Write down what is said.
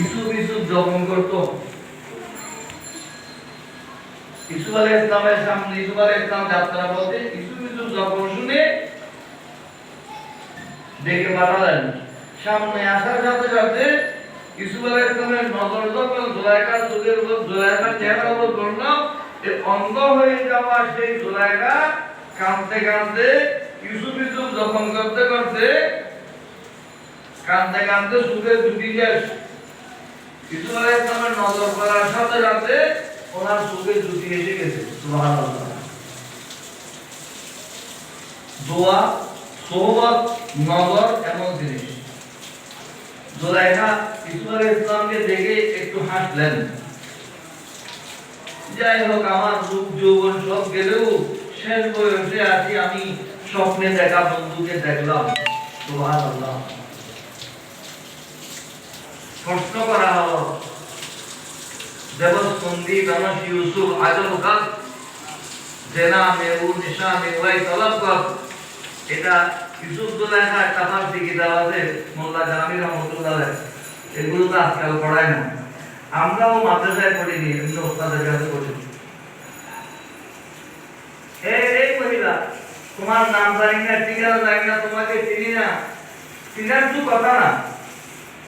ইসুফ ইসুফ জপন করতো। ইসুফ আলাইহিস ইসলামের সামনে ইসুফ আলাইহিস ইসলাম যাত্রা পথে ইসুফ ইসুফ জপন শুনে ডেকে পাঠালেন। সামনে আসার সাথে সাথে ইসুফ আলাইহিস ইসলামের নজর যখন জুলাইকার চোখের উপর জুলাইকার চেহারার উপর এ অন্ধ হয়ে যাওয়া সেই জুলাইকা কাঁদতে কাঁদতে ইউসুফ ইউসুফ যখন করতে করতে কাঁদতে কাঁদতে সুখে দুটি শেষ। দেখে একটু হাসলেন। যাই হোক, আমার রূপ যৌবন সব গেলেও শেষ বয়সে আছি, আমি স্বপ্নে দেখা বন্ধুকে দেখলাম, সুবহানাল্লাহ। প্রশ্ন করা হলো। দেবস্কন্দি দানশ ইউসুফ আদল কাল জেনা মেউ নিশা মেওয়াই তলব এটা ইউসুফ দুলাইখা তাফার দিকে দেওয়াতে মোল্লা জামি রহমতুল্লাহ এগুলো তো আজকাল পড়ায় না। আমরাও মাদ্রাসায় পড়িনি, এমনি ওস্তাদের কাছে পড়ি। এই মহিলা, তোমার নাম জানি না ঠিকানা জানি না, তোমাকে চিনি না। চিনার তো কথা না।